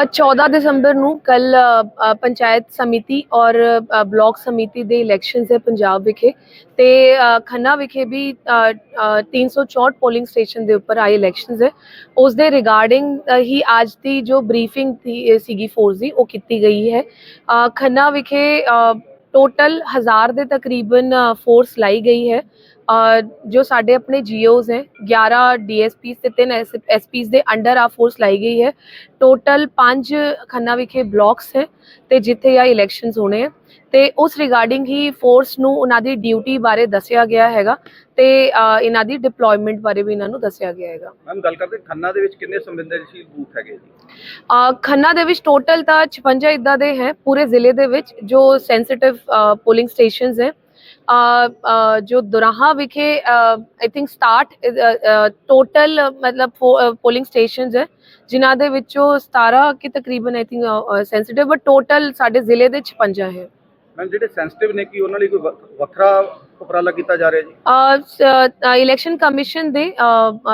ਅ, 14 ਦਸੰਬਰ ਨੂੰ ਕੱਲ ਪੰਚਾਇਤ ਸਮਿਤੀ ਔਰ ਅ, ਬਲਾਕ ਸਮਿਤੀ ਦੇ ਇਲੈਕਸ਼ਨਸ ਹੈ ਪੰਜਾਬ ਵਿਖੇ ਤੇ ਖੰਨਾ ਵਿਖੇ ਵੀ ਅ, ਅ, 364 ਪੋਲਿੰਗ ਸਟੇਸ਼ਨ ਦੇ ਉੱਪਰ ਆਏ ਇਲੈਕਸ਼ਨਸ ਹੈ। ਉਸ ਦੇ ਰਿਗਾਰਡਿੰਗ ਹੀ ਅੱਜ ਦੀ ਜੋ ਬਰੀਫਿੰਗ ਸੀਗੀ ਫੋਰਸ ਦੀ ਉਹ ਕੀਤੀ ਗਈ ਹੈ। ਖੰਨਾ ਵਿਖੇ ਟੋਟਲ ਹਜ਼ਾਰ ਦੇ ਤਕਰੀਬਨ ਫੋਰਸ ਲਾਈ ਗਈ ਹੈ। ਜੋ ਸਾਡੇ ਆਪਣੇ ਜੀਓਜ਼ ਹੈ 11 ਡੀਐਸਪੀਸ ਤੇ 3 ਐਸਪੀਸ ਦੇ ਅੰਡਰ ਆ ਫੋਰਸ ਲਾਈ ਗਈ ਹੈ। ਟੋਟਲ 5 ਖੰਨਾ ਵਿਖੇ ਬਲਾਕਸ ਹੈ ਤੇ ਜਿੱਥੇ ਆ ਇਲੈਕਸ਼ਨਸ ਹੋਣੇ ਆ। ਤੇ ਉਸ ਰਿਗਾਰਡਿੰਗ ਹੀ ਫੋਰਸ ਨੂੰ ਉਹਨਾਂ ਦੀ ਡਿਊਟੀ ਬਾਰੇ ਦੱਸਿਆ ਗਿਆ ਹੈਗਾ ਤੇ ਇਹਨਾਂ ਦੀ ਡਿਪਲੋਇਮੈਂਟ ਬਾਰੇ ਵੀ ਇਹਨਾਂ ਨੂੰ ਦੱਸਿਆ ਗਿਆ ਹੈਗਾ। ਮੈਮ ਗੱਲ ਕਰਦੇ ਖੰਨਾ ਦੇ ਵਿੱਚ ਕਿੰਨੇ ਸੰਵੇਦਨਸ਼ੀਲ ਬੂਥ ਹੈਗੇ ਜੀ? ਖੰਨਾ ਦੇ ਵਿੱਚ ਟੋਟਲ ਤਾਂ 56 ਇਦਾਂ ਦੇ ਹੈ ਪੂਰੇ ਜ਼ਿਲ੍ਹੇ ਦੇ ਵਿੱਚ ਜੋ ਸੈਂਸਿਟਿਵ ਪੋਲਿੰਗ ਸਟੇਸ਼ਨਸ ਹੈ। ਜੋ ਦੁਰਾਹਾ ਵਿਖੇ ਆਈ ਥਿੰਕ 67 ਟੋਟਲ ਮਤਲਬ ਪੋਲਿੰਗ ਸਟੇਸ਼ਨਸ ਹੈ, ਜਿਨ੍ਹਾਂ ਦੇ ਵਿੱਚੋਂ 17 ਕਿ ਤਕਰੀਬਨ I think sensitive but total ਸਾਡੇ ਜ਼ਿਲ੍ਹੇ ਦੇ 56 ਹੈ। ਮੈਮ ਜਿਹੜੇ ਸੈਂਸਿਟਿਵ ਨੇ ਕੀ ਉਹਨਾਂ ਲਈ ਕੋਈ ਵੱਖਰਾ ਉਪਰਾਲਾ ਕੀਤਾ ਜਾ ਰਿਹਾ ਜੀ? ਇਲੈਕਸ਼ਨ ਕਮਿਸ਼ਨ ਦੇ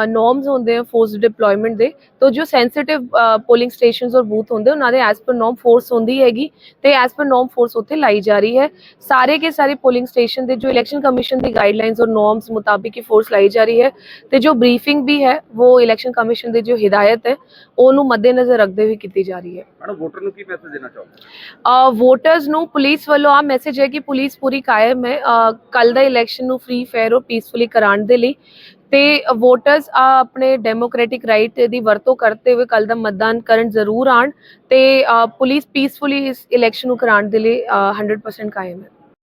ਨੋਰਮਸ ਹੁੰਦੇ ਆ ਫੋਰਸ ਡਿਪਲੋਇਮੈਂਟ ਦੇ। ਤੋ ਜੋ ਸੈਂਸਿਟਿਵ ਪੋਲਿੰਗ ਸਟੇਸ਼ਨਸ ਔਰ ਬੂਥ ਹੁੰਦੇ ਉਹਨਾਂ ਦੇ ਐਸ ਪਰ ਨੋਰਮ ਫੋਰਸ ਹੁੰਦੀ ਹੈਗੀ। ਤੇ ਐਸ ਪਰ ਨੋਰਮ ਫੋਰਸ ਉੱਥੇ ਲਾਈ ਜਾ ਰਹੀ ਹੈ। ਸਾਰੇ ਕੇ ਸਾਰੇ ਪੋਲਿੰਗ ਸਟੇਸ਼ਨ ਦੇ ਜੋ ਇਲੈਕਸ਼ਨ ਕਮਿਸ਼ਨ ਦੀ ਗਾਈਡਲਾਈਨਸ ਔਰ ਨੋਰਮਸ ਮੁਤਾਬਿਕ ਹੀ ਫੋਰਸ ਲਾਈ ਜਾ ਰਹੀ ਹੈ। ਤੇ ਜੋ ਬਰੀਫਿੰਗ ਵੀ ਹੈ ਉਹ ਇਲੈਕਸ਼ਨ ਕਮਿਸ਼ਨ ਦੀ ਜੋ ਹਿਦਾਇਤ ਹੈ ਉਹਨੂੰ ਮੱਦੇਨਜ਼ਰ ਰੱਖਦੇ ਹੋਏ ਕੀਤੀ ਜਾ ਰਹੀ ਹੈ। ਮੈਡਮ ਵੋਟਰ ਨੂੰ ਕੀ ਮੈਸੇਜ ਦੇਣਾ ਚਾਹੋਗੇ? ਵੋਟਰਸ ਨੂੰ ਪੁਲਿਸ ਵੱਲੋਂ ਆ ਮੈਸੇਜ ਹੈ ਕਿ ਪੁਲਿਸ ਪੂਰੀ ਕਾਇਮ ਹੈ। ਕੱਲ ਦਾ ਇਲੈਕਸ਼ਨ ਨੂੰ ਫ੍ਰੀ ਫੇਅਰ ਔਰ ਪੀਸਫੁਲੀ ਕਰਾਉਣ ਦੇ ਲਈ। ਤੇ ਵੋਟਰਸ ਆ ਆਪਣੇ ਡੈਮੋਕ੍ਰੈਟਿਕ ਰਾਈਟ ਦੀ ਵਰਤੋਂ ਕਰਦੇ ਹੋਏ ਕੱਲ ਦਾ ਮਤਦਾਨ ਕਰਨ ਜ਼ਰੂਰ ਆਣ ਤੇ ਪੁਲਿਸ ਪੀਸਫੁਲੀ ਇਸ ਇਲੈਕਸ਼ਨ ਨੂੰ ਕਰਾਉਣ ਦੇ ਲਈ ਅ, 100% ਕਾਇਮ ਹੈ।